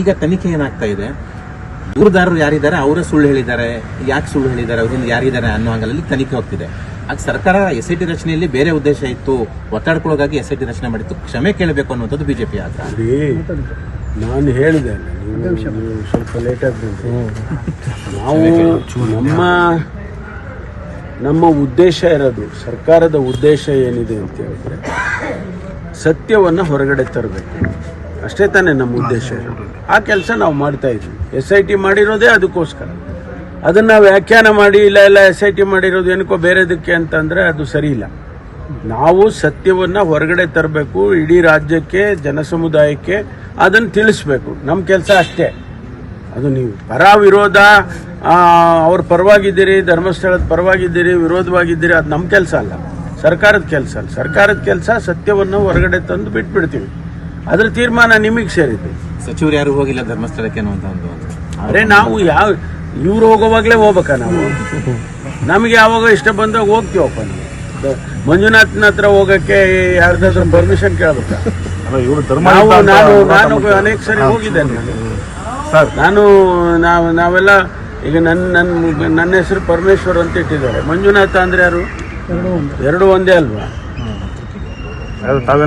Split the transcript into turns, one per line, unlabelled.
ಈಗ ತನಿಖೆ ಏನಾಗ್ತಾ ಇದೆ? ದೂರದಾರರು ಯಾರಿದ್ದಾರೆ? ಅವರೇ ಸುಳ್ಳು ಹೇಳಿದ್ದಾರೆ. ಯಾಕೆ ಸುಳ್ಳು ಹೇಳಿದ್ದಾರೆ? ಅವರಿಂದ ಯಾರಿದ್ದಾರೆ ಅನ್ನೋ ಹಂಗಲ್ಲಿ ತನಿಖೆ ಹೋಗ್ತಿದೆ. ಆಗ ಸರ್ಕಾರ ಎಸ್ ಐ ಟಿ ರಚನೆಯಲ್ಲಿ ಬೇರೆ ಉದ್ದೇಶ ಇತ್ತು. ಒತ್ತಡಕ್ಕೊಳಗಾಗಿ ಎಸ್ ಐ ಟಿ ರಚನೆ ಮಾಡಿತ್ತು. ಕ್ಷಮೆ ಕೇಳಬೇಕು ಅನ್ನುವಂಥದ್ದು ಬಿಜೆಪಿ
ಆತ ನಾನು ಹೇಳಿದೆ ಸ್ವಲ್ಪ ಲೇಟಾಗಿ ನಾವು ನಮ್ಮ ನಮ್ಮ ಉದ್ದೇಶ ಇರೋದು ಸರ್ಕಾರದ ಉದ್ದೇಶ ಏನಿದೆ ಅಂತ ಹೇಳಿದ್ರೆ ಸತ್ಯವನ್ನು ಹೊರಗಡೆ ತರಬೇಕು. ಅಷ್ಟೇ ತಾನೇ ನಮ್ಮ ಉದ್ದೇಶ. ಆ ಕೆಲಸ ನಾವು ಮಾಡ್ತಾ ಇದ್ದೀವಿ ಎಸ್ ಐ ಟಿ ಮಾಡಿರೋದೇ ಅದಕ್ಕೋಸ್ಕರ. ಅದನ್ನ ವ್ಯಾಖ್ಯಾನ ಮಾಡಿ, ಇಲ್ಲ ಇಲ್ಲ ಎಸ್ ಐ ಟಿ ಮಾಡಿರೋದು ಏನಕ್ಕೋ ಬೇರೆದಕ್ಕೆ ಅಂತಂದ್ರೆ ಅದು ಸರಿ ಇಲ್ಲ. ನಾವು ಸತ್ಯವನ್ನ ಹೊರಗಡೆ ತರಬೇಕು, ಇಡೀ ರಾಜ್ಯಕ್ಕೆ ಜನ ಸಮುದಾಯಕ್ಕೆ ಅದನ್ನು ತಿಳಿಸ್ಬೇಕು. ನಮ್ಮ ಕೆಲಸ ಅಷ್ಟೇ. ಅದು ನೀವು ಪರ ವಿರೋಧ ಅವ್ರ ಪರವಾಗಿದ್ದೀರಿ, ಧರ್ಮಸ್ಥಳದ ಪರವಾಗಿದ್ದೀರಿ, ವಿರೋಧವಾಗಿದ್ದೀರಿ, ಅದು ನಮ್ಮ ಕೆಲಸ ಅಲ್ಲ. ಸರ್ಕಾರದ ಕೆಲಸ ಅಲ್ಲ. ಸರ್ಕಾರದ ಕೆಲಸ ಸತ್ಯವನ್ನು ಹೊರಗಡೆ ತಂದು ಬಿಟ್ಬಿಡ್ತೀವಿ. ಅದ್ರ ತೀರ್ಮಾನ ನಿಮಗೆ ಸೇರಿದೆ
ಸಚಿವರು ಯಾರು ಹೋಗಿಲ್ಲ ಧರ್ಮಸ್ಥಳಕ್ಕೆ ಅನ್ನುವಂತ ಒಂದು
ಅರೆ ನಾವು ಯಾವ ಇವ್ರು ಹೋಗೋವಾಗಲೇ ಹೋಗ್ಬೇಕ ನಾವು? ನಮಗೆ ಯಾವಾಗ ಇಷ್ಟ ಬಂದಾಗ ಹೋಗ್ತೀವಪ್ಪ ನಾವು. ಮಂಜುನಾಥನ ಹತ್ರ ಹೋಗಕ್ಕೆ ಯಾರ್ದಾದ್ರೂ ಪರ್ಮಿಷನ್ ಕೇಳ್ಬೇಕಾ? ನಾವು ನಾನು ನಾನು ಅನೇಕ ಸರಿ ಹೋಗಿದ್ದೇನೆ
ಸರ್.
ನಾನು ನಾವು ನಾವೆಲ್ಲ ಈಗ ನನ್ನ ನನ್ನ ನನ್ನ ಹೆಸರು ಪರಮೇಶ್ವರ್ ಅಂತ ಇಟ್ಟಿದ್ದಾರೆ. ಮಂಜುನಾಥ ಅಂದ್ರೆ ಯಾರು? ಎರಡು ಒಂದೇ. ಅಲ್ವಾ?